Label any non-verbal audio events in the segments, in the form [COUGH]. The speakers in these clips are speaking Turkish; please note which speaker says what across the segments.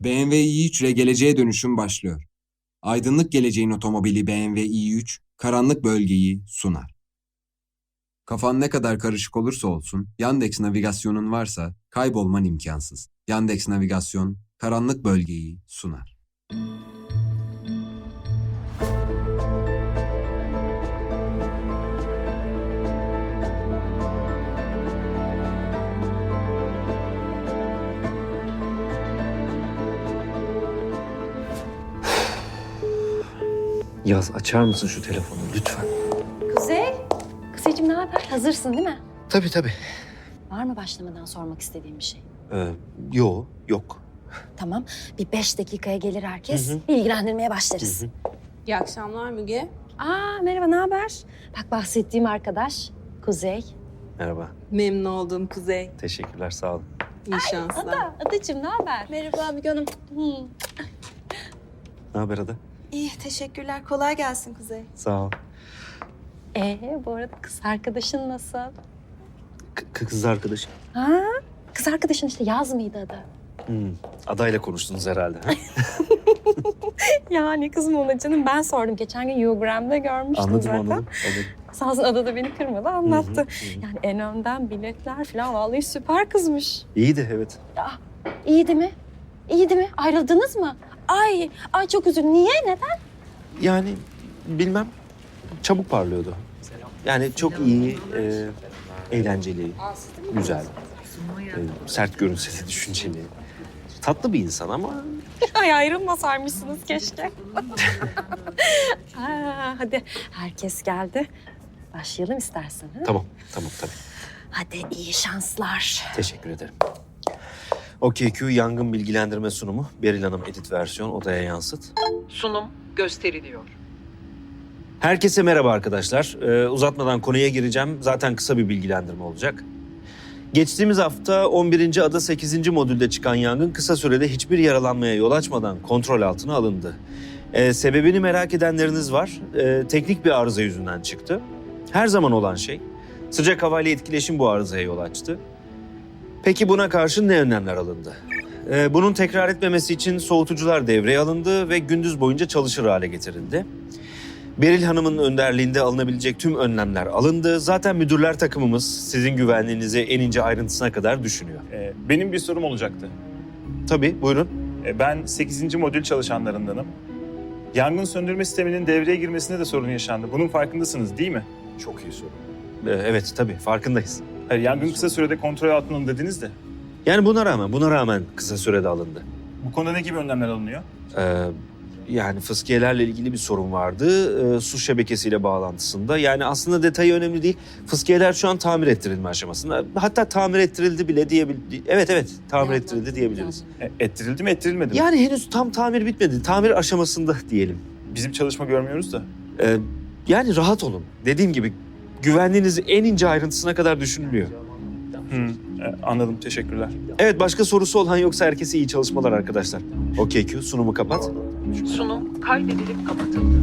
Speaker 1: BMW i3 ile geleceğe dönüşüm başlıyor. Aydınlık geleceğin otomobili BMW i3, karanlık bölgeyi sunar. Kafan ne kadar karışık olursa olsun, Yandex navigasyonun varsa kaybolman imkansız. Yandex navigasyon, karanlık bölgeyi sunar.
Speaker 2: Yaz açar mısın şu telefonu lütfen?
Speaker 3: Kuzey. Kuzeyciğim ne haber? Hazırsın değil mi?
Speaker 2: Tabii tabii.
Speaker 3: Var mı başlamadan sormak istediğim bir şey?
Speaker 2: Ee, yo yok.
Speaker 3: Tamam. Bir beş dakikaya gelir herkes.
Speaker 2: Hı hı.
Speaker 3: Bilgilendirmeye başlarız.
Speaker 2: Hı hı.
Speaker 4: İyi akşamlar Müge.
Speaker 3: Aa merhaba ne haber? Bak bahsettiğim arkadaş Kuzey.
Speaker 2: Merhaba.
Speaker 4: Memnun oldum Kuzey.
Speaker 2: Teşekkürler sağ olun.
Speaker 4: İyi şanslar.
Speaker 3: Ada, Adacığım ne haber?
Speaker 5: Merhaba Müge Hanım.
Speaker 3: Hı.
Speaker 2: Ne haber Ada?
Speaker 5: İyi, teşekkürler. Kolay gelsin Kuzey.
Speaker 2: Sağ ol.
Speaker 3: Ee bu arada kız arkadaşın nasıl?
Speaker 2: K- kız arkadaşım.
Speaker 3: Ha? Kız arkadaşın işte yaz mıydı adı?
Speaker 2: Hmm. Adayla konuştunuz herhalde. Ha? [LAUGHS]
Speaker 3: Yani kızım ona canım ben sordum. Geçen gün Yougram'da görmüştüm
Speaker 2: anladım
Speaker 3: zaten.
Speaker 2: anladım. anladım.
Speaker 3: Sağ olsun Ada da beni kırmadı anlattı.
Speaker 2: Hı hı, hı.
Speaker 3: Yani en önden biletler falan vallahi süper kızmış.
Speaker 2: İyiydi evet.
Speaker 3: İyiydi mi? İyiydi mi? Ayrıldınız mı? Ay, ay çok üzüldüm. Niye? Neden?
Speaker 2: Yani bilmem çabuk parlıyordu. Yani çok iyi, e, eğlenceli, güzel, e, sert görünse de düşünceli. Tatlı bir insan ama [LAUGHS]
Speaker 3: Ay ayrılmasaymışsınız keşke. [LAUGHS] Aa, hadi herkes geldi. Başlayalım istersen. Ha?
Speaker 2: tamam, tamam tabii.
Speaker 3: Hadi iyi şanslar.
Speaker 2: Teşekkür ederim. OKQ yangın bilgilendirme sunumu. Beril Hanım edit versiyon odaya yansıt.
Speaker 6: Sunum gösteriliyor.
Speaker 2: Herkese merhaba arkadaşlar. Ee, uzatmadan konuya gireceğim. Zaten kısa bir bilgilendirme olacak. Geçtiğimiz hafta 11. ada 8. modülde çıkan yangın kısa sürede hiçbir yaralanmaya yol açmadan kontrol altına alındı. Ee, sebebini merak edenleriniz var. Ee, teknik bir arıza yüzünden çıktı. Her zaman olan şey. Sıcak havayla etkileşim bu arızaya yol açtı. Peki buna karşı ne önlemler alındı? Ee, bunun tekrar etmemesi için soğutucular devreye alındı ve gündüz boyunca çalışır hale getirildi. Beril Hanım'ın önderliğinde alınabilecek tüm önlemler alındı. Zaten müdürler takımımız sizin güvenliğinizi en ince ayrıntısına kadar düşünüyor.
Speaker 7: Ee, Benim bir sorum olacaktı.
Speaker 2: Tabii buyurun.
Speaker 7: Ee, Ben 8. modül çalışanlarındanım. Yangın söndürme sisteminin devreye girmesinde de sorun yaşandı. Bunun farkındasınız değil mi?
Speaker 2: Çok iyi soru. evet tabii farkındayız.
Speaker 7: Hayır, yangın kısa sürede kontrol altına alındı dediniz de.
Speaker 2: Yani buna rağmen, buna rağmen kısa sürede alındı.
Speaker 7: Bu konuda ne gibi önlemler alınıyor?
Speaker 2: Ee, yani fıskiyelerle ilgili bir sorun vardı. Ee, su şebekesiyle bağlantısında. Yani aslında detayı önemli değil. Fıskiyeler şu an tamir ettirilme aşamasında. Hatta tamir ettirildi bile diyebil... Evet evet tamir ettirildi diyebiliriz.
Speaker 7: E, Ettirildi mi, ettirilmedi mi?
Speaker 2: Yani henüz tam tamir bitmedi. Tamir aşamasında diyelim.
Speaker 7: Bizim çalışma görmüyoruz da.
Speaker 2: Ee, yani rahat olun. Dediğim gibi güvenliğinizi en ince ayrıntısına kadar düşünülüyor.
Speaker 7: E, anladım, teşekkürler.
Speaker 2: Evet başka sorusu olan yoksa herkese iyi çalışmalar arkadaşlar. Okey Q sunumu kapat.
Speaker 6: Sunum kaydedilip kapatıldı.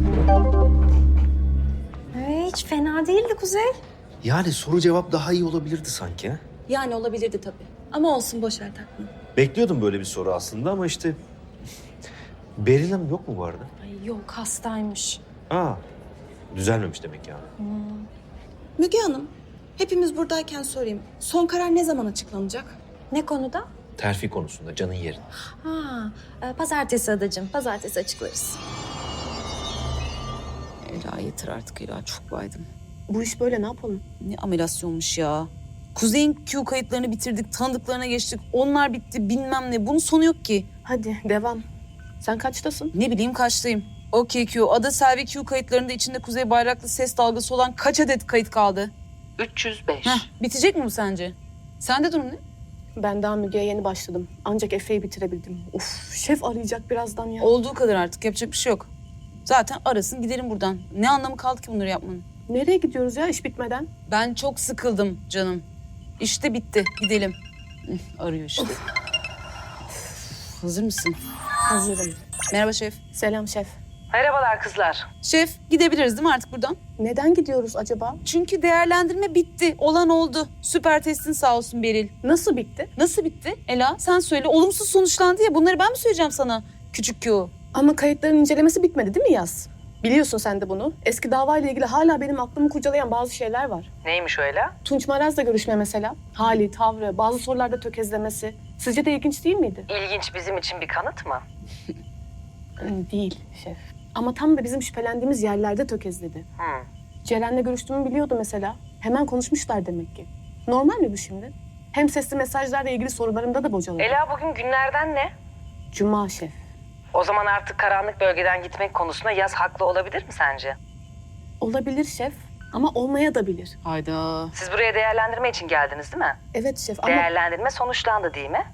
Speaker 5: Ee, hiç fena değildi Kuzey.
Speaker 2: Yani soru cevap daha iyi olabilirdi sanki. ha?
Speaker 5: Yani olabilirdi tabii. Ama olsun boş ver takma.
Speaker 2: Bekliyordum böyle bir soru aslında ama işte... Beril Hanım yok mu bu arada?
Speaker 3: Ay yok hastaymış.
Speaker 2: Aa, düzelmemiş demek yani.
Speaker 5: Müge Hanım, hepimiz buradayken sorayım. Son karar ne zaman açıklanacak?
Speaker 3: Ne konuda?
Speaker 2: Terfi konusunda canın yerine.
Speaker 3: Ha, e, pazartesi adacığım. Pazartesi açıklarız.
Speaker 8: Ela yeter artık Ela çok baydım.
Speaker 9: Bu iş böyle ne yapalım?
Speaker 8: Ne amelasyonmuş ya. Kuzey'in Q kayıtlarını bitirdik, tanıdıklarına geçtik. Onlar bitti bilmem ne. Bunun sonu yok ki.
Speaker 9: Hadi devam. Sen kaçtasın?
Speaker 8: Ne bileyim kaçtayım. Okey Q, Ada Selvi Q kayıtlarında içinde Kuzey bayraklı ses dalgası olan kaç adet kayıt kaldı?
Speaker 6: 305.
Speaker 8: Heh, bitecek mi bu sence? Sende durum ne?
Speaker 9: Ben daha Müge'ye yeni başladım. Ancak Efe'yi bitirebildim. Of şef arayacak birazdan ya.
Speaker 8: Olduğu kadar artık yapacak bir şey yok. Zaten arasın gidelim buradan. Ne anlamı kaldı ki bunları yapmanın?
Speaker 9: Nereye gidiyoruz ya iş bitmeden?
Speaker 8: Ben çok sıkıldım canım. İşte bitti. Gidelim. Arıyor işte. Hazır mısın?
Speaker 9: Hazırım.
Speaker 8: Merhaba şef.
Speaker 9: Selam şef.
Speaker 6: Merhabalar kızlar.
Speaker 8: Şef gidebiliriz değil mi artık buradan?
Speaker 9: Neden gidiyoruz acaba?
Speaker 8: Çünkü değerlendirme bitti. Olan oldu. Süper testin sağ olsun Beril.
Speaker 9: Nasıl bitti?
Speaker 8: Nasıl bitti? Ela sen söyle. Olumsuz sonuçlandı ya. Bunları ben mi söyleyeceğim sana? Küçük Q.
Speaker 9: Ama kayıtların incelemesi bitmedi değil mi Yaz? Biliyorsun sen de bunu. Eski davayla ilgili hala benim aklımı kurcalayan bazı şeyler var.
Speaker 6: Neymiş öyle?
Speaker 9: Tunç Maraz'la görüşme mesela. Hali, tavrı, bazı sorularda tökezlemesi. Sizce de ilginç değil miydi?
Speaker 6: İlginç bizim için bir kanıt mı? [LAUGHS]
Speaker 9: Değil şef. Ama tam da bizim şüphelendiğimiz yerlerde tökezledi.
Speaker 6: Hı.
Speaker 9: Ceren'le görüştüğümü biliyordu mesela. Hemen konuşmuşlar demek ki. Normal mi bu şimdi? Hem sesli mesajlarla ilgili sorularımda da bocaladı.
Speaker 6: Ela bugün günlerden ne?
Speaker 9: Cuma şef.
Speaker 6: O zaman artık karanlık bölgeden gitmek konusunda Yaz haklı olabilir mi sence?
Speaker 9: Olabilir şef ama olmaya da bilir.
Speaker 8: Hayda.
Speaker 6: Siz buraya değerlendirme için geldiniz değil mi?
Speaker 9: Evet şef ama
Speaker 6: Değerlendirme sonuçlandı değil mi?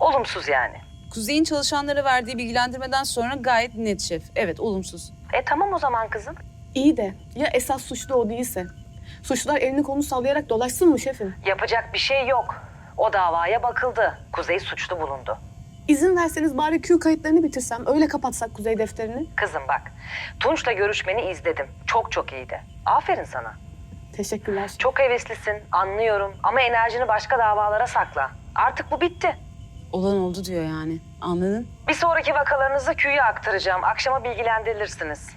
Speaker 6: Olumsuz yani.
Speaker 8: Kuzey'in çalışanlara verdiği bilgilendirmeden sonra gayet net şef. Evet olumsuz.
Speaker 6: E tamam o zaman kızım.
Speaker 9: iyi de ya esas suçlu o değilse? Suçlular elini kolunu sallayarak dolaşsın mı şefim?
Speaker 6: Yapacak bir şey yok. O davaya bakıldı. Kuzey suçlu bulundu.
Speaker 9: İzin verseniz bari Q kayıtlarını bitirsem, öyle kapatsak Kuzey defterini.
Speaker 6: Kızım bak, Tunç'la görüşmeni izledim. Çok çok iyiydi. Aferin sana.
Speaker 9: Teşekkürler.
Speaker 6: Çok heveslisin, anlıyorum. Ama enerjini başka davalara sakla. Artık bu bitti.
Speaker 8: Olan oldu diyor yani. Anladın?
Speaker 6: Bir sonraki vakalarınızı Q'ya aktaracağım. Akşama bilgilendirilirsiniz.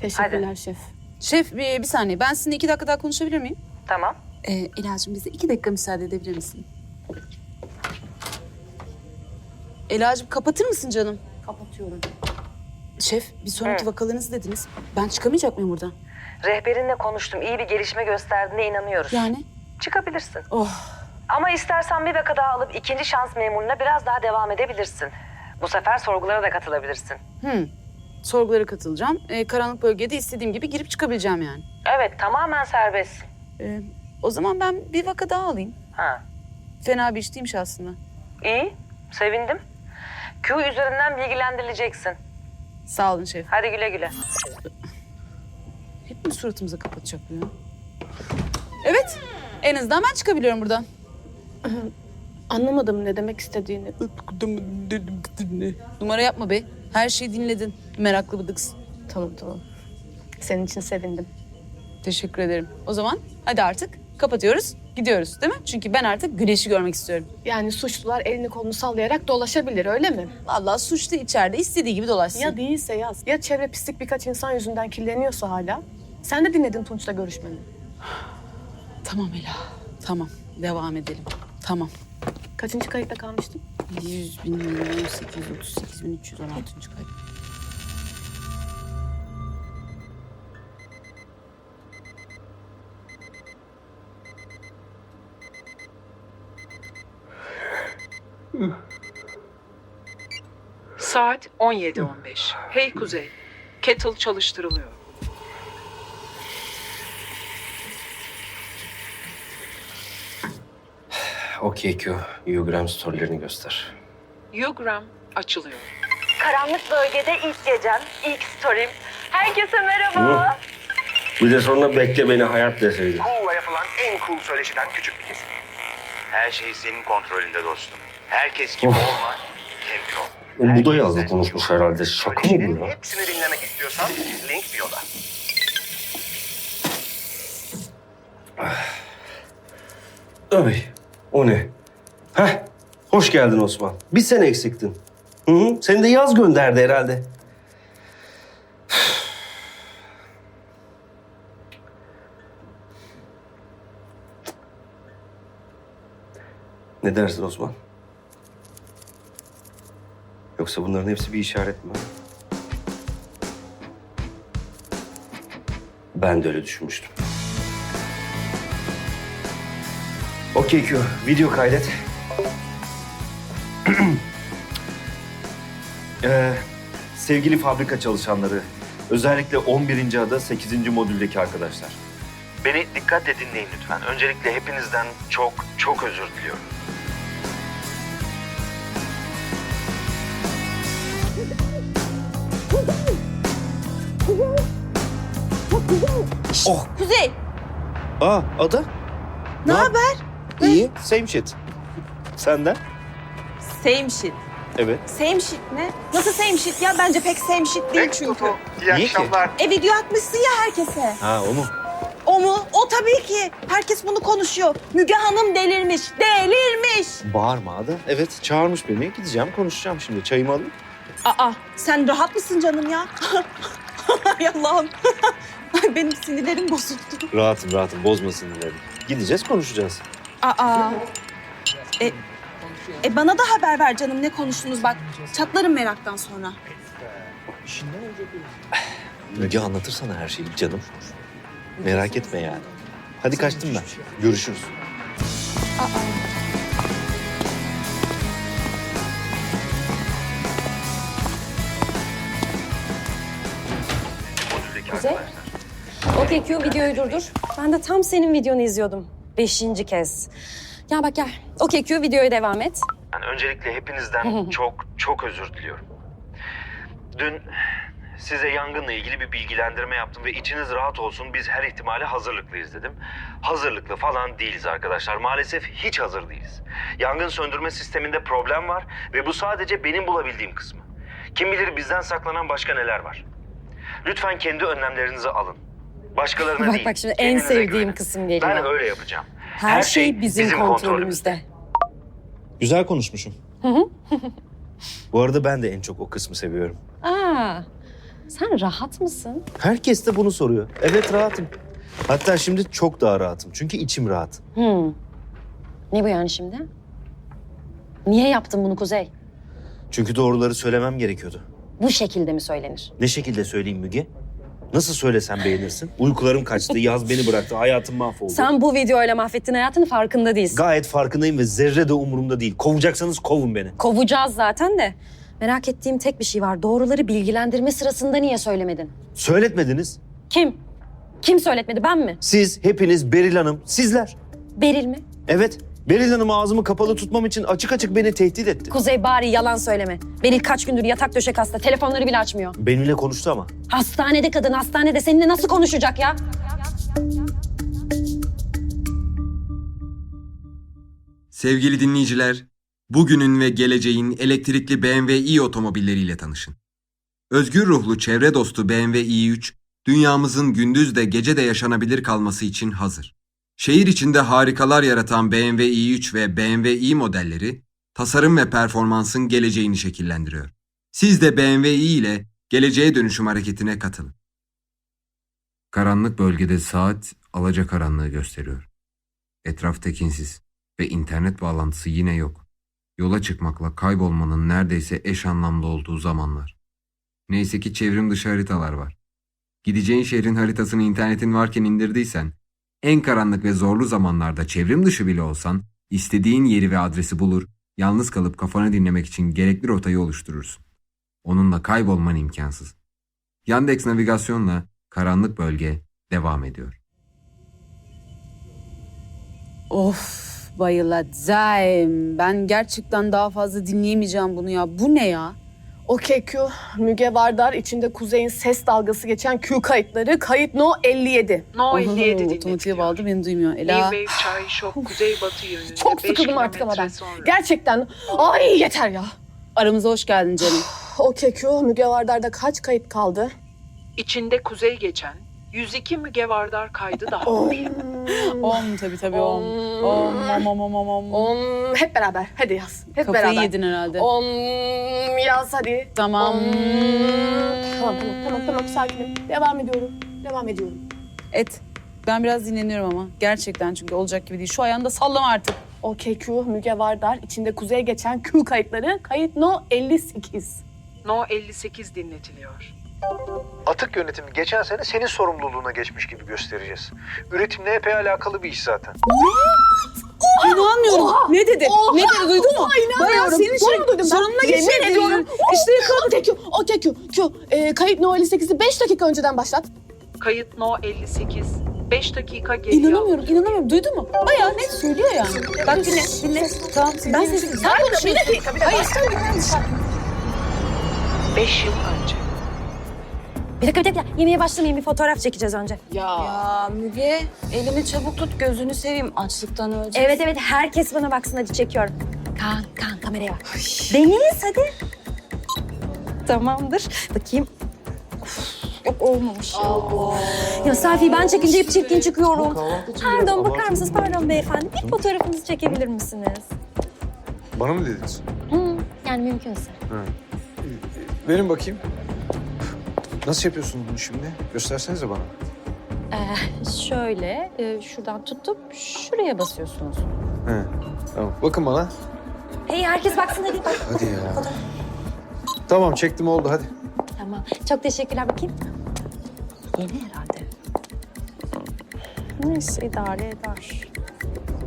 Speaker 9: Teşekkürler şef.
Speaker 8: Şef bir, bir saniye. Ben sizinle iki dakika daha konuşabilir miyim?
Speaker 6: Tamam.
Speaker 8: Ee, Ela'cığım bize iki dakika müsaade edebilir misin? Ela'cığım kapatır mısın canım?
Speaker 9: Kapatıyorum.
Speaker 8: Şef bir sonraki
Speaker 6: Hı.
Speaker 8: vakalarınızı dediniz. Ben çıkamayacak mıyım buradan?
Speaker 6: Rehberinle konuştum. İyi bir gelişme gösterdiğine inanıyoruz.
Speaker 8: Yani?
Speaker 6: Çıkabilirsin.
Speaker 8: Oh.
Speaker 6: Ama istersen bir vaka daha alıp ikinci şans memuruna biraz daha devam edebilirsin. Bu sefer sorgulara da katılabilirsin.
Speaker 8: Hmm. Sorgulara katılacağım. Ee, karanlık bölgede istediğim gibi girip çıkabileceğim yani.
Speaker 6: Evet, tamamen serbest.
Speaker 8: Ee, o zaman ben bir vaka daha alayım.
Speaker 6: Ha.
Speaker 8: Fena bir iş değilmiş aslında.
Speaker 6: İyi, sevindim. Q üzerinden bilgilendirileceksin.
Speaker 8: Sağ olun şef.
Speaker 6: Hadi güle güle.
Speaker 8: Hep mi suratımıza kapatacak bu ya? Evet. En azından ben çıkabiliyorum buradan. [CLEARS THROAT]
Speaker 9: Anlamadım ne demek istediğini.
Speaker 8: Numara yapma be. Her şeyi dinledin. Meraklı bıdıksın.
Speaker 9: Tamam tamam. Senin için sevindim.
Speaker 8: Teşekkür ederim. O zaman hadi artık kapatıyoruz. Gidiyoruz değil mi? Çünkü ben artık güneşi görmek istiyorum.
Speaker 9: Yani suçlular elini kolunu sallayarak dolaşabilir öyle mi?
Speaker 8: Vallahi suçlu içeride istediği gibi dolaşsın.
Speaker 9: Ya değilse yaz. Ya çevre pislik birkaç insan yüzünden kirleniyorsa hala. Sen de dinledin Tunç'la görüşmeni.
Speaker 8: Tamam Ela. Tamam. Devam edelim. Tamam.
Speaker 9: Kaçıncı kayıtta kalmıştın?
Speaker 8: 100 bin 838 bin 316. kayıt.
Speaker 6: Saat 17.15. Hey Kuzey, kettle çalıştırılıyor.
Speaker 10: Okey Q, Ugram storylerini göster.
Speaker 6: Ugram açılıyor.
Speaker 3: Karanlık bölgede ilk gecem, ilk story'm. Herkese merhaba.
Speaker 10: Bir de sonra bekle beni hayat deseydin.
Speaker 11: Cool'la yapılan en cool söyleşiden küçük bir kesim. Her şey senin kontrolünde dostum. Herkes gibi
Speaker 10: Of.
Speaker 11: olma, kendin ol.
Speaker 10: Oğlum bu da yazdı
Speaker 11: Herkesten
Speaker 10: konuşmuş
Speaker 11: çok.
Speaker 10: herhalde. Şaka mı bu ya?
Speaker 11: Hepsini dinlemek istiyorsan link bio'da.
Speaker 10: Ay, o ne? Heh, hoş geldin Osman. Bir sen eksiktin. Hı hı, seni de yaz gönderdi herhalde. [SIGHS] Ne dersin Osman? Yoksa bunların hepsi bir işaret mi? Ben de öyle düşünmüştüm. Okey Q, video kaydet. [CLEARS THROAT] ee, sevgili fabrika çalışanları, özellikle 11. ada 8. modüldeki arkadaşlar.
Speaker 11: Beni dikkatle dinleyin lütfen. Öncelikle hepinizden çok çok özür diliyorum.
Speaker 10: Oh,
Speaker 8: Kuzey.
Speaker 2: Aa Ada.
Speaker 8: Ne haber?
Speaker 2: İyi, same shit. Senden?
Speaker 8: Same shit.
Speaker 2: Evet.
Speaker 5: Same shit ne? Nasıl same shit ya? Bence pek same shit değil çünkü.
Speaker 11: İyi
Speaker 2: Niye ki?
Speaker 11: akşamlar.
Speaker 5: E video atmışsın ya herkese.
Speaker 2: Ha o mu?
Speaker 5: O mu? O tabii ki. Herkes bunu konuşuyor. Müge Hanım delirmiş. Delirmiş.
Speaker 2: Bağırma Ada. Evet çağırmış beni. Gideceğim konuşacağım şimdi. Çayımı alayım.
Speaker 5: Aa sen rahat mısın canım ya? [LAUGHS] Ay Allah'ım. [LAUGHS] Ay benim sinirlerim bozuldu.
Speaker 2: Rahatım rahatım. Bozmasın dedim. Gideceğiz konuşacağız.
Speaker 5: Aa. E, e bana da haber ver canım ne konuştunuz bak. Çatlarım meraktan sonra.
Speaker 2: Müge anlatırsana her şeyi canım. Merak etme yani. Hadi kaçtım ben. Görüşürüz.
Speaker 3: Kuzey. Okey Q videoyu durdur. Ben de tam senin videonu izliyordum. Beşinci kez. Ya bak gel. Okey Q videoya devam et.
Speaker 11: Ben öncelikle hepinizden [LAUGHS] çok çok özür diliyorum. Dün size yangınla ilgili bir bilgilendirme yaptım ve içiniz rahat olsun biz her ihtimale hazırlıklıyız dedim. Hazırlıklı falan değiliz arkadaşlar. Maalesef hiç hazır değiliz. Yangın söndürme sisteminde problem var ve bu sadece benim bulabildiğim kısmı. Kim bilir bizden saklanan başka neler var. Lütfen kendi önlemlerinizi alın. Başkalarına
Speaker 3: Bak
Speaker 11: değil.
Speaker 3: bak şimdi en sevdiğim
Speaker 11: güvenin.
Speaker 3: kısım geliyor.
Speaker 11: Ben öyle yapacağım.
Speaker 3: Her, şey, bizim, kontrolümüzde.
Speaker 2: Güzel konuşmuşum. Bu arada ben de en çok o kısmı seviyorum.
Speaker 3: Aa, sen rahat mısın?
Speaker 2: Herkes de bunu soruyor. Evet rahatım. Hatta şimdi çok daha rahatım. Çünkü içim rahat.
Speaker 3: Hmm. Ne bu yani şimdi? Niye yaptın bunu Kuzey?
Speaker 2: Çünkü doğruları söylemem gerekiyordu.
Speaker 3: Bu şekilde mi söylenir?
Speaker 2: Ne şekilde söyleyeyim Müge? Nasıl söylesem beğenirsin? Uykularım kaçtı, yaz beni bıraktı, hayatım mahvoldu.
Speaker 3: Sen bu videoyla mahvettin hayatını farkında değilsin.
Speaker 2: Gayet farkındayım ve zerre de umurumda değil. Kovacaksanız kovun beni.
Speaker 3: Kovacağız zaten de. Merak ettiğim tek bir şey var. Doğruları bilgilendirme sırasında niye söylemedin?
Speaker 2: Söyletmediniz.
Speaker 3: Kim? Kim söyletmedi ben mi?
Speaker 2: Siz, hepiniz, Beril Hanım, sizler.
Speaker 3: Beril mi?
Speaker 2: Evet, Beril Hanım ağzımı kapalı tutmam için açık açık beni tehdit etti.
Speaker 3: Kuzey bari yalan söyleme. Beril kaç gündür yatak döşek hasta. Telefonları bile açmıyor.
Speaker 2: Benimle konuştu ama.
Speaker 3: Hastanede kadın hastanede seninle nasıl konuşacak ya?
Speaker 1: Sevgili dinleyiciler, bugünün ve geleceğin elektrikli BMW i otomobilleriyle tanışın. Özgür ruhlu çevre dostu BMW i3, dünyamızın gündüz de gece de yaşanabilir kalması için hazır. Şehir içinde harikalar yaratan BMW i3 ve BMW i modelleri, tasarım ve performansın geleceğini şekillendiriyor. Siz de BMW i ile geleceğe dönüşüm hareketine katılın. Karanlık bölgede saat alacakaranlığı gösteriyor. Etraf tekinsiz ve internet bağlantısı yine yok. Yola çıkmakla kaybolmanın neredeyse eş anlamlı olduğu zamanlar. Neyse ki çevrim dışı haritalar var. Gideceğin şehrin haritasını internetin varken indirdiysen, en karanlık ve zorlu zamanlarda çevrim dışı bile olsan, istediğin yeri ve adresi bulur, yalnız kalıp kafanı dinlemek için gerekli rotayı oluşturursun. Onunla kaybolman imkansız. Yandex navigasyonla karanlık bölge devam ediyor.
Speaker 8: Of bayılacağım. Ben gerçekten daha fazla dinleyemeyeceğim bunu ya. Bu ne ya?
Speaker 9: Okey Q, Müge Vardar içinde Kuzey'in ses dalgası geçen Q kayıtları. Kayıt no 57.
Speaker 8: No 57 Otomatiğe bağladı beni duymuyor. Ela.
Speaker 12: Çay Şok Kuzeybatı yönünde.
Speaker 9: Çok sıkıldım artık ama ben.
Speaker 12: sonra.
Speaker 9: Gerçekten. Ay yeter ya.
Speaker 8: Aramıza hoş geldin canım. [SIGHS]
Speaker 9: Okey Q, Müge Vardar'da kaç kayıt kaldı?
Speaker 12: İçinde kuzey geçen 102 Müge Vardar kaydı daha
Speaker 9: Om.
Speaker 12: var. [LAUGHS]
Speaker 8: Om tabii tabii om. Om om om om om om.
Speaker 9: Om. Hep beraber. Hadi yaz. Hep
Speaker 8: Kafayı
Speaker 9: beraber.
Speaker 8: yedin herhalde.
Speaker 9: Om. Yaz hadi.
Speaker 8: Tamam.
Speaker 9: Om. Tamam tamam tamam tamam sakinim. Devam ediyorum. Devam ediyorum.
Speaker 8: Et. Ben biraz dinleniyorum ama. Gerçekten çünkü olacak gibi değil. Şu ayağını da sallama artık.
Speaker 9: Okey Q, Müge Vardar içinde Kuzey'e geçen Q kayıtları. Kayıt no 58.
Speaker 12: No 58 dinletiliyor.
Speaker 13: Atık yönetimi geçen sene senin sorumluluğuna geçmiş gibi göstereceğiz. Üretimle epey alakalı bir iş zaten.
Speaker 8: İnanmıyorum. Ne dedi?
Speaker 9: Oha!
Speaker 8: Ne dedi? Duydun mu?
Speaker 9: Oha, inanmıyorum.
Speaker 8: Bayağı senin
Speaker 9: Doğru
Speaker 8: şey
Speaker 9: mu duydum ben?
Speaker 8: sorununa
Speaker 9: Yemin
Speaker 8: geçiyor.
Speaker 9: ediyorum.
Speaker 8: İşte yakaladım.
Speaker 9: Okey Q, okey Q, Q. Ee, kayıt no 58'i 5 dakika önceden başlat.
Speaker 12: Kayıt No 58 5 dakika geliyor.
Speaker 8: İnanamıyorum, inanamıyorum. Duydun mu? Bayağı net söylüyor yani. Bak dinle, dinle. Tamam, ben sesini. Sen konuşuyorsun.
Speaker 9: Bir dakika, bir dakika.
Speaker 8: Hayır, sen dinle.
Speaker 12: 5 yıl önce.
Speaker 3: Bir dakika bir dakika. Yemeğe başlamayayım bir fotoğraf çekeceğiz önce.
Speaker 8: Ya Müge, elini çabuk tut, gözünü seveyim. Açlıktan öleceğiz.
Speaker 3: Evet evet herkes bana baksın hadi çekiyorum. Kaan, Kaan kameraya bak. Deniz hadi. Tamamdır. Bakayım. Of, Yok olmamış ya. Ya selfie ben çekince hep çirkin çıkıyorum. Pardon bakar mısınız? Pardon beyefendi. Bir fotoğrafınızı çekebilir misiniz?
Speaker 13: Bana mı dediniz?
Speaker 3: Hı, yani mümkünse.
Speaker 13: Verin bakayım. Nasıl yapıyorsunuz bunu şimdi? Göstersenize bana.
Speaker 3: Ee, şöyle e, şuradan tutup şuraya basıyorsunuz.
Speaker 13: He. Tamam. Bakın bana.
Speaker 3: Hey herkes baksın hadi bak.
Speaker 13: Hadi ya. Tamam çektim oldu hadi.
Speaker 3: Tamam. Çok teşekkürler bakayım. Yeni herhalde. Neyse idare eder.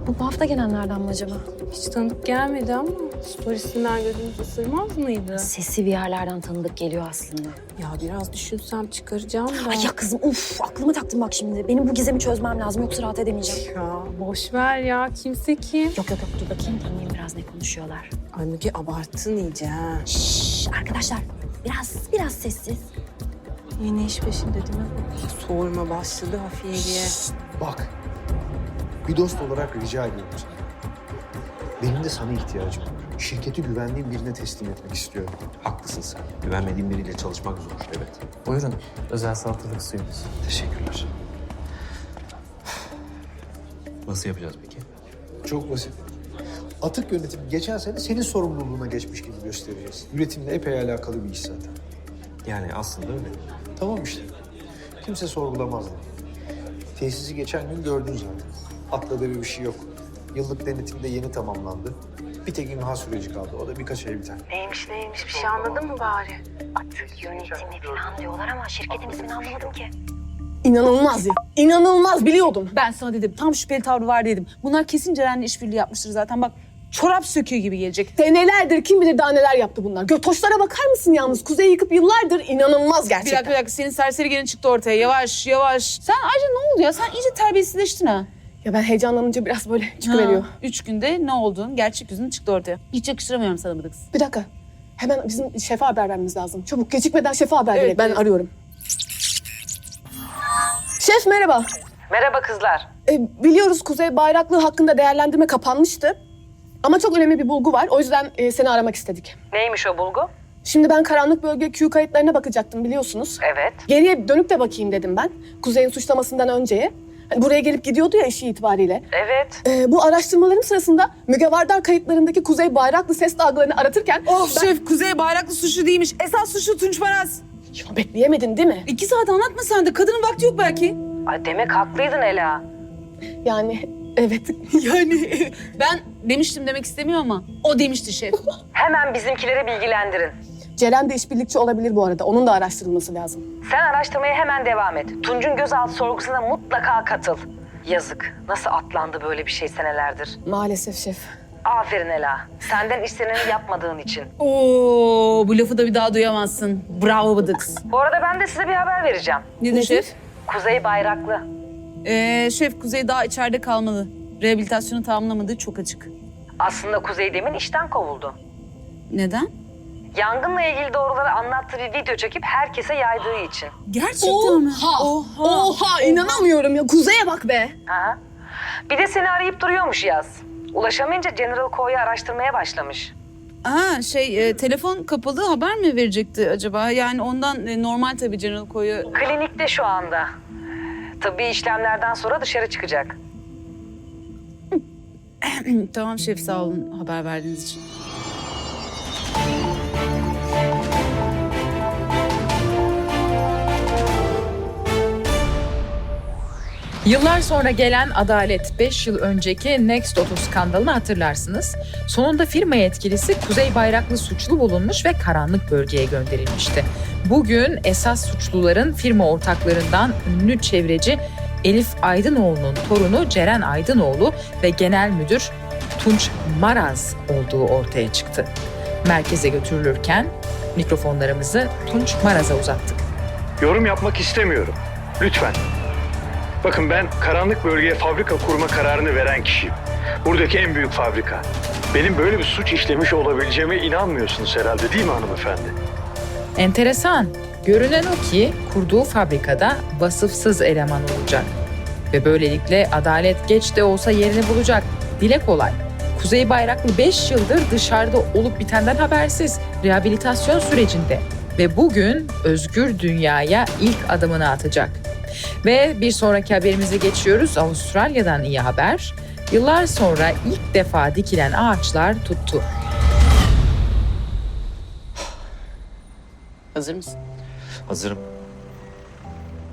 Speaker 3: Bu, bu hafta gelenlerden mi acaba?
Speaker 4: Hiç tanıdık gelmedi ama storiesinden gözümüz ısırmaz mıydı?
Speaker 3: Sesi bir yerlerden tanıdık geliyor aslında.
Speaker 4: Ya biraz düşünsem çıkaracağım da.
Speaker 3: Ay ya kızım uf aklımı taktım bak şimdi. Benim bu gizemi çözmem lazım yoksa rahat edemeyeceğim.
Speaker 4: Ya boş ver ya. Kimse kim?
Speaker 3: Yok yok yok dur bakayım dinleyeyim biraz ne konuşuyorlar.
Speaker 4: Ay Müge abarttın iyice ha.
Speaker 3: Şşş arkadaşlar biraz biraz sessiz.
Speaker 4: Yeni iş peşinde değil mi? Sorma başladı Hafiye diye.
Speaker 13: Bak. Bir dost olarak rica ediyorum. Benim de sana ihtiyacım var. Şirketi güvendiğim birine teslim etmek istiyorum.
Speaker 2: Haklısın sen. Güvenmediğin biriyle çalışmak zor. Evet.
Speaker 14: Buyurun. Özel salatalık suyumuz.
Speaker 2: Teşekkürler. Nasıl yapacağız peki?
Speaker 13: Çok basit. Atık yönetimi geçen sene senin sorumluluğuna geçmiş gibi göstereceğiz. Üretimle epey alakalı bir iş zaten.
Speaker 2: Yani aslında öyle.
Speaker 13: Tamam işte. Kimse sorgulamazdı. Tesisi geçen gün gördün zaten. Atladığı bir şey yok. Yıllık denetimde yeni tamamlandı. Bir tek imha süreci kaldı. O da birkaç ay biter.
Speaker 6: Neymiş neymiş bir şey anladın mı bari?
Speaker 3: Atık yönetimi falan diyorlar ama şirketin ismini anlamadım ki.
Speaker 9: İnanılmaz ya. İnanılmaz biliyordum.
Speaker 8: Ben sana dedim tam şüpheli tavrı var dedim. Bunlar kesin Ceren'le işbirliği yapmıştır zaten. Bak çorap söküyor gibi gelecek.
Speaker 9: Senelerdir kim bilir daha neler yaptı bunlar. Götoşlara bakar mısın yalnız? Kuzey yıkıp yıllardır inanılmaz
Speaker 8: Bir
Speaker 9: gerçekten.
Speaker 8: dakika bir dakika senin serseri gelin çıktı ortaya. Yavaş yavaş. Sen ayrıca ne oldu ya? Sen iyice terbiyesizleştin ha.
Speaker 9: Ya ben heyecanlanınca biraz böyle çıkıveriyor.
Speaker 8: Ha, Üç günde ne olduğun gerçek yüzün çıktı ortaya. Hiç yakıştıramıyorum sana Bıdıks.
Speaker 9: Bir dakika. Hemen bizim şefe haber vermemiz lazım. Çabuk gecikmeden şefe haber
Speaker 8: Evet,
Speaker 9: verelim. Ben
Speaker 8: evet.
Speaker 9: arıyorum. Şef merhaba.
Speaker 6: Merhaba kızlar.
Speaker 9: E, biliyoruz Kuzey bayraklığı hakkında değerlendirme kapanmıştı. Ama çok önemli bir bulgu var. O yüzden e, seni aramak istedik.
Speaker 6: Neymiş o bulgu?
Speaker 9: Şimdi ben karanlık bölge Q kayıtlarına bakacaktım biliyorsunuz.
Speaker 6: Evet.
Speaker 9: Geriye dönüp de bakayım dedim ben. Kuzey'in suçlamasından önceye. Buraya gelip gidiyordu ya işi itibariyle.
Speaker 6: Evet.
Speaker 9: Ee, bu araştırmalarım sırasında Müge Vardar kayıtlarındaki Kuzey Bayraklı ses dalgalarını aratırken...
Speaker 8: Of
Speaker 9: ben...
Speaker 8: şef Kuzey bayraklı suçlu değilmiş. Esas suçlu Tunç Paraz.
Speaker 9: Ya bekleyemedin değil mi?
Speaker 8: İki saat anlatma sen de. Kadının vakti yok belki.
Speaker 6: Ay demek haklıydın Ela.
Speaker 9: Yani evet. [LAUGHS]
Speaker 8: Yani ben demiştim demek istemiyor ama o demişti şef.
Speaker 6: Hemen bizimkileri bilgilendirin.
Speaker 9: Ceren de işbirlikçi olabilir bu arada. Onun da araştırılması lazım.
Speaker 6: Sen araştırmaya hemen devam et. Tunç'un gözaltı sorgusuna mutlaka katıl. Yazık. Nasıl atlandı böyle bir şey senelerdir?
Speaker 9: Maalesef şef.
Speaker 6: Aferin Ela. Senden isteneni yapmadığın için.
Speaker 8: Oo bu lafı da bir daha duyamazsın. Bravo Bıdıks.
Speaker 6: Bu arada ben de size bir haber vereceğim.
Speaker 8: Nedir şef?
Speaker 6: Kuzey Bayraklı.
Speaker 8: Ee, şef Kuzey daha içeride kalmalı. Rehabilitasyonu tamamlamadığı çok açık.
Speaker 6: Aslında Kuzey Demin işten kovuldu.
Speaker 8: Neden?
Speaker 6: Yangınla ilgili doğruları anlattığı bir video çekip herkese yaydığı için.
Speaker 8: Gerçekten mi?
Speaker 9: Oha! Oha! inanamıyorum ya. Kuzey'e bak be.
Speaker 6: Ha? Bir de seni arayıp duruyormuş Yaz. Ulaşamayınca General Co'yu araştırmaya başlamış.
Speaker 8: Aa şey e, telefon kapalı haber mi verecekti acaba? Yani ondan e, normal tabii General Koyu.
Speaker 6: Klinikte şu anda. Tıbbi işlemlerden sonra dışarı çıkacak. [CLEARS THROAT]
Speaker 8: tamam şef sağ olun haber verdiğiniz için.
Speaker 12: Yıllar sonra gelen adalet 5 yıl önceki Next Auto skandalını hatırlarsınız. Sonunda firma yetkilisi Kuzey Bayraklı suçlu bulunmuş ve karanlık bölgeye gönderilmişti. Bugün esas suçluların firma ortaklarından ünlü çevreci Elif Aydınoğlu'nun torunu Ceren Aydınoğlu ve genel müdür Tunç Maraz olduğu ortaya çıktı. Merkeze götürülürken mikrofonlarımızı Tunç Maraz'a uzattık.
Speaker 11: Yorum yapmak istemiyorum. Lütfen. Bakın ben karanlık bölgeye fabrika kurma kararını veren kişiyim. Buradaki en büyük fabrika. Benim böyle bir suç işlemiş olabileceğime inanmıyorsunuz herhalde değil mi hanımefendi?
Speaker 12: Enteresan. Görünen o ki kurduğu fabrikada vasıfsız eleman olacak. Ve böylelikle adalet geç de olsa yerini bulacak. Dile kolay. Kuzey Bayraklı 5 yıldır dışarıda olup bitenden habersiz rehabilitasyon sürecinde ve bugün özgür dünyaya ilk adımını atacak. Ve bir sonraki haberimize geçiyoruz. Avustralya'dan iyi haber. Yıllar sonra ilk defa dikilen ağaçlar tuttu.
Speaker 8: Hazır mısın?
Speaker 2: Hazırım.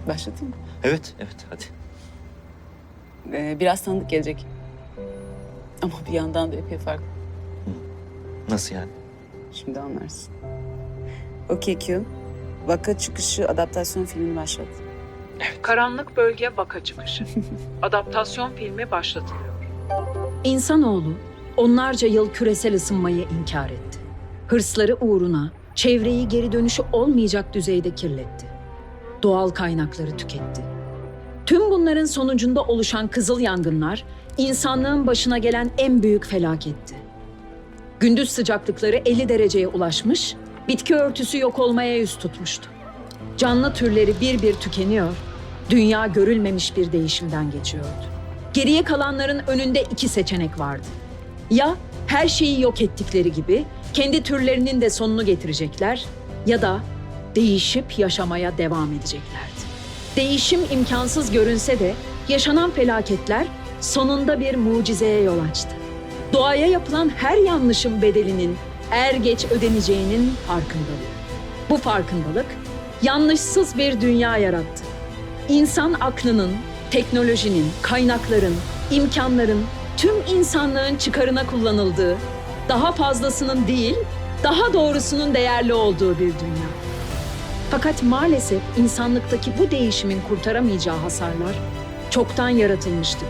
Speaker 8: Başlatayım mı?
Speaker 2: Evet, evet hadi.
Speaker 8: Ee, biraz tanıdık gelecek. Ama bir yandan da epey farklı.
Speaker 2: Nasıl yani?
Speaker 8: Şimdi anlarsın. Okey Q. Vaka çıkışı adaptasyon filmini başlat.
Speaker 12: Karanlık Bölge Vaka Çıkışı. [LAUGHS] Adaptasyon filmi başlatılıyor.
Speaker 15: İnsanoğlu onlarca yıl küresel ısınmayı inkar etti. Hırsları uğruna çevreyi geri dönüşü olmayacak düzeyde kirletti. Doğal kaynakları tüketti. Tüm bunların sonucunda oluşan kızıl yangınlar insanlığın başına gelen en büyük felaketti. Gündüz sıcaklıkları 50 dereceye ulaşmış, bitki örtüsü yok olmaya yüz tutmuştu. Canlı türleri bir bir tükeniyor, dünya görülmemiş bir değişimden geçiyordu. Geriye kalanların önünde iki seçenek vardı. Ya her şeyi yok ettikleri gibi kendi türlerinin de sonunu getirecekler ya da değişip yaşamaya devam edeceklerdi. Değişim imkansız görünse de yaşanan felaketler sonunda bir mucizeye yol açtı. Doğaya yapılan her yanlışın bedelinin er geç ödeneceğinin farkındalığı. Bu farkındalık yanlışsız bir dünya yarattı. İnsan aklının, teknolojinin, kaynakların, imkanların tüm insanlığın çıkarına kullanıldığı, daha fazlasının değil, daha doğrusunun değerli olduğu bir dünya. Fakat maalesef insanlıktaki bu değişimin kurtaramayacağı hasarlar çoktan yaratılmıştı.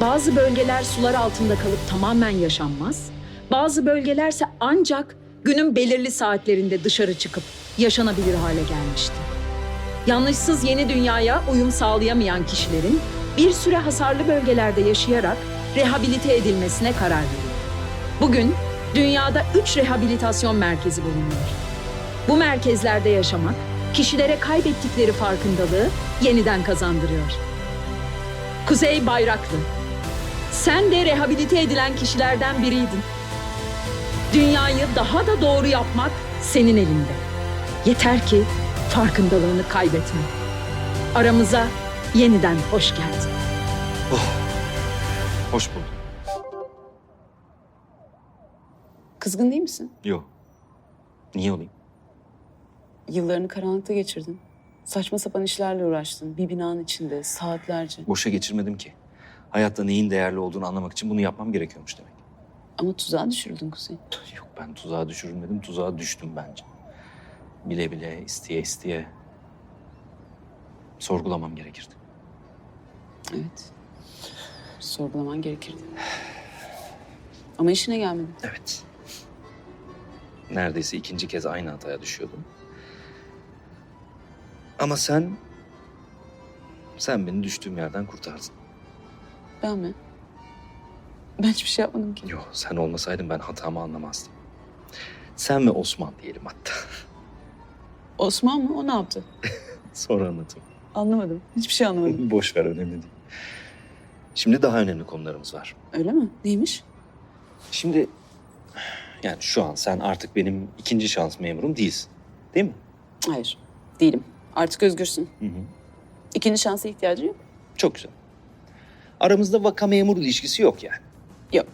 Speaker 15: Bazı bölgeler sular altında kalıp tamamen yaşanmaz, bazı bölgelerse ancak günün belirli saatlerinde dışarı çıkıp yaşanabilir hale gelmişti. Yanlışsız yeni dünyaya uyum sağlayamayan kişilerin bir süre hasarlı bölgelerde yaşayarak rehabilite edilmesine karar verildi. Bugün dünyada üç rehabilitasyon merkezi bulunuyor. Bu merkezlerde yaşamak kişilere kaybettikleri farkındalığı yeniden kazandırıyor. Kuzey Bayraklı, sen de rehabilite edilen kişilerden biriydin. Dünyayı daha da doğru yapmak senin elinde. Yeter ki farkındalığını kaybetme. Aramıza yeniden hoş geldin.
Speaker 2: Hoş bulduk.
Speaker 8: Kızgın değil misin?
Speaker 2: Yok. Niye olayım?
Speaker 8: Yıllarını karanlıkta geçirdin. Saçma sapan işlerle uğraştın. Bir binanın içinde saatlerce.
Speaker 2: Boşa geçirmedim ki. Hayatta neyin değerli olduğunu anlamak için bunu yapmam gerekiyormuş demek.
Speaker 8: Ama tuzağa düşürüldün Kuzey.
Speaker 2: Yok ben tuzağa düşürülmedim, tuzağa düştüm bence. Bile bile, isteye isteye sorgulamam gerekirdi.
Speaker 8: Evet. Sorgulaman gerekirdi. Ama işine gelmedi.
Speaker 2: Evet. Neredeyse ikinci kez aynı hataya düşüyordum. Ama sen... Sen beni düştüğüm yerden kurtardın.
Speaker 8: Ben mi? Ben hiçbir şey yapmadım ki.
Speaker 2: Yok sen olmasaydın ben hatamı anlamazdım. Sen ve Osman diyelim hatta.
Speaker 8: Osman mı? O ne yaptı? [LAUGHS]
Speaker 2: Sonra anlatayım.
Speaker 8: Anlamadım. Hiçbir şey anlamadım. [LAUGHS]
Speaker 2: Boş ver önemli değil. Şimdi daha önemli konularımız var.
Speaker 8: Öyle mi? Neymiş?
Speaker 2: Şimdi yani şu an sen artık benim ikinci şans memurum değilsin. Değil mi?
Speaker 8: Hayır. Değilim. Artık özgürsün.
Speaker 2: Hı hı.
Speaker 8: İkinci şansa ihtiyacın yok.
Speaker 2: Çok güzel. Aramızda vaka memur ilişkisi yok yani.
Speaker 8: Yok.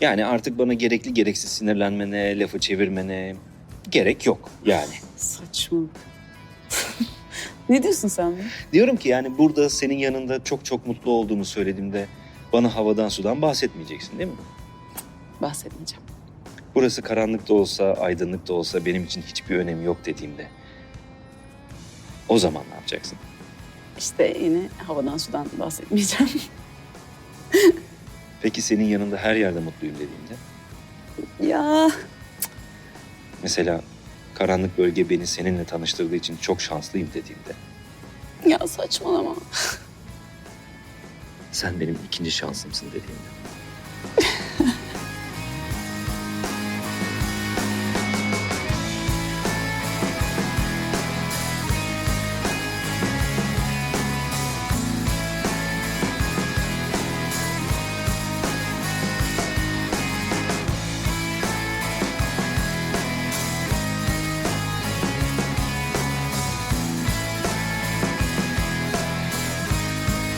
Speaker 2: Yani artık bana gerekli gereksiz sinirlenmene, lafı çevirmene gerek yok yani.
Speaker 8: Saçmalık. [LAUGHS] ne diyorsun sen? be?
Speaker 2: Diyorum ki yani burada senin yanında çok çok mutlu olduğumu söylediğimde bana havadan sudan bahsetmeyeceksin değil mi?
Speaker 8: Bahsetmeyeceğim.
Speaker 2: Burası karanlık da olsa, aydınlık da olsa benim için hiçbir önemi yok dediğimde o zaman ne yapacaksın?
Speaker 8: İşte yine havadan sudan bahsetmeyeceğim. [LAUGHS]
Speaker 2: Peki senin yanında her yerde mutluyum dediğimde?
Speaker 8: ya
Speaker 2: Mesela karanlık bölge beni seninle tanıştırdığı için çok şanslıyım dediğimde
Speaker 8: ya saçmalama.
Speaker 2: sen benim ikinci şansımsın dediğimde. [LAUGHS]